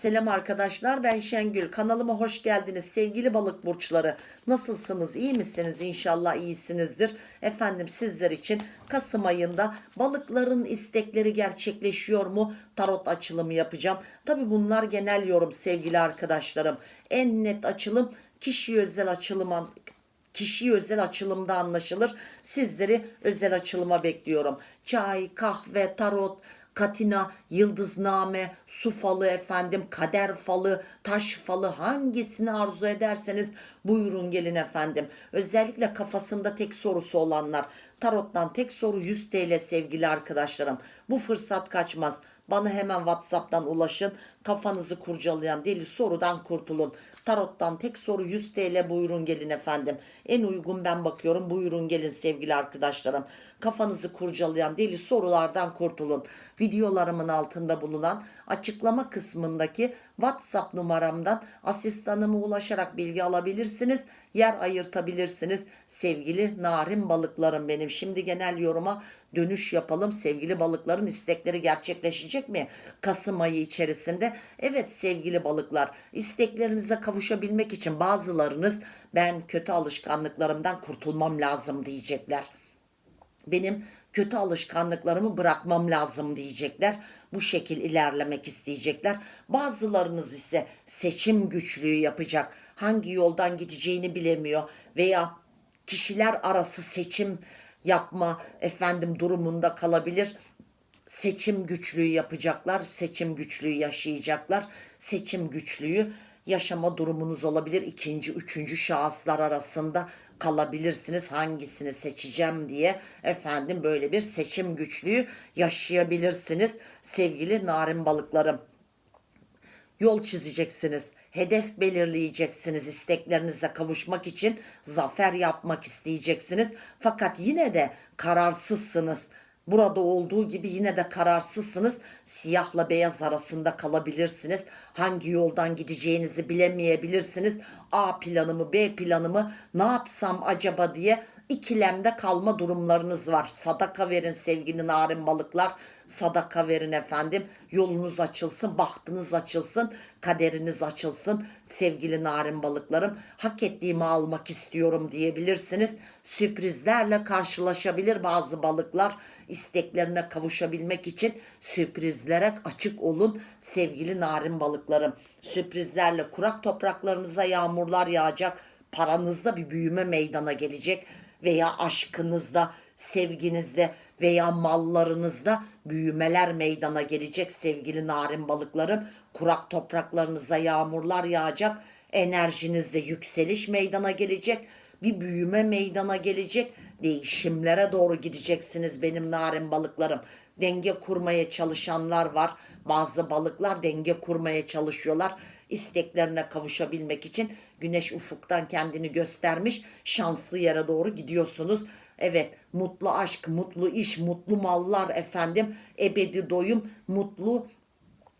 Selam arkadaşlar ben Şengül. Kanalıma hoş geldiniz sevgili balık burçları. Nasılsınız? İyi misiniz? İnşallah iyisinizdir. Efendim sizler için Kasım ayında balıkların istekleri gerçekleşiyor mu? Tarot açılımı yapacağım. Tabi bunlar genel yorum sevgili arkadaşlarım. En net açılım kişi özel açılıma kişi özel açılımda anlaşılır. Sizleri özel açılıma bekliyorum. Çay, kahve, tarot, katina, yıldızname, su falı efendim, kader falı, taş falı hangisini arzu ederseniz buyurun gelin efendim. Özellikle kafasında tek sorusu olanlar. Tarottan tek soru 100 TL sevgili arkadaşlarım. Bu fırsat kaçmaz. Bana hemen WhatsApp'tan ulaşın. Kafanızı kurcalayan deli sorudan kurtulun. Tarottan tek soru 100 TL buyurun gelin efendim. En uygun ben bakıyorum. Buyurun gelin sevgili arkadaşlarım. Kafanızı kurcalayan deli sorulardan kurtulun. Videolarımın altında bulunan açıklama kısmındaki WhatsApp numaramdan asistanıma ulaşarak bilgi alabilirsiniz. Yer ayırtabilirsiniz. Sevgili narin balıklarım benim. Şimdi genel yoruma dönüş yapalım. Sevgili balıkların istekleri gerçekleşecek mi? Kasım ayı içerisinde. Evet sevgili balıklar isteklerinize kavuşabilmek için bazılarınız ben kötü alışkanlıklarımdan kurtulmam lazım diyecekler benim kötü alışkanlıklarımı bırakmam lazım diyecekler. Bu şekil ilerlemek isteyecekler. Bazılarınız ise seçim güçlüğü yapacak. Hangi yoldan gideceğini bilemiyor veya kişiler arası seçim yapma efendim durumunda kalabilir seçim güçlüğü yapacaklar, seçim güçlüğü yaşayacaklar, seçim güçlüğü yaşama durumunuz olabilir. İkinci, üçüncü şahıslar arasında kalabilirsiniz. Hangisini seçeceğim diye efendim böyle bir seçim güçlüğü yaşayabilirsiniz. Sevgili narin balıklarım yol çizeceksiniz. Hedef belirleyeceksiniz isteklerinize kavuşmak için zafer yapmak isteyeceksiniz. Fakat yine de kararsızsınız. Burada olduğu gibi yine de kararsızsınız. Siyahla beyaz arasında kalabilirsiniz. Hangi yoldan gideceğinizi bilemeyebilirsiniz. A planımı, B planımı ne yapsam acaba diye ikilemde kalma durumlarınız var. Sadaka verin sevgili narin balıklar. Sadaka verin efendim. Yolunuz açılsın, bahtınız açılsın, kaderiniz açılsın. Sevgili narin balıklarım, hak ettiğimi almak istiyorum diyebilirsiniz. Sürprizlerle karşılaşabilir bazı balıklar. isteklerine kavuşabilmek için sürprizlere açık olun sevgili narin balıklarım. Sürprizlerle kurak topraklarınıza yağmurlar yağacak. Paranızda bir büyüme meydana gelecek veya aşkınızda, sevginizde veya mallarınızda büyümeler meydana gelecek sevgili narin balıklarım. Kurak topraklarınıza yağmurlar yağacak. Enerjinizde yükseliş meydana gelecek. Bir büyüme meydana gelecek. Değişimlere doğru gideceksiniz benim narin balıklarım. Denge kurmaya çalışanlar var. Bazı balıklar denge kurmaya çalışıyorlar isteklerine kavuşabilmek için güneş ufuktan kendini göstermiş şanslı yere doğru gidiyorsunuz. Evet mutlu aşk, mutlu iş, mutlu mallar efendim, ebedi doyum, mutlu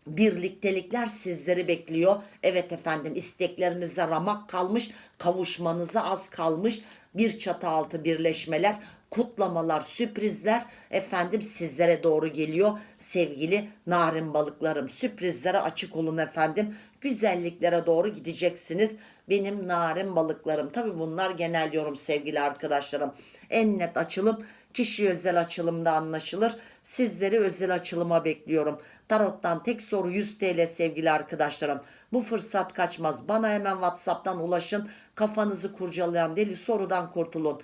birliktelikler sizleri bekliyor. Evet efendim isteklerinize ramak kalmış, kavuşmanıza az kalmış. Bir çatı altı birleşmeler, kutlamalar, sürprizler efendim sizlere doğru geliyor. Sevgili narin balıklarım sürprizlere açık olun efendim. Güzelliklere doğru gideceksiniz. Benim narin balıklarım. Tabi bunlar genel yorum sevgili arkadaşlarım. En net açılım kişi özel açılımda anlaşılır. Sizleri özel açılıma bekliyorum. Tarot'tan tek soru 100 TL sevgili arkadaşlarım. Bu fırsat kaçmaz. Bana hemen WhatsApp'tan ulaşın. Kafanızı kurcalayan deli sorudan kurtulun.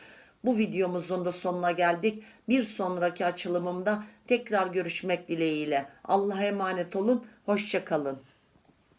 Bu videomuzun da sonuna geldik. Bir sonraki açılımımda tekrar görüşmek dileğiyle. Allah'a emanet olun. Hoşçakalın.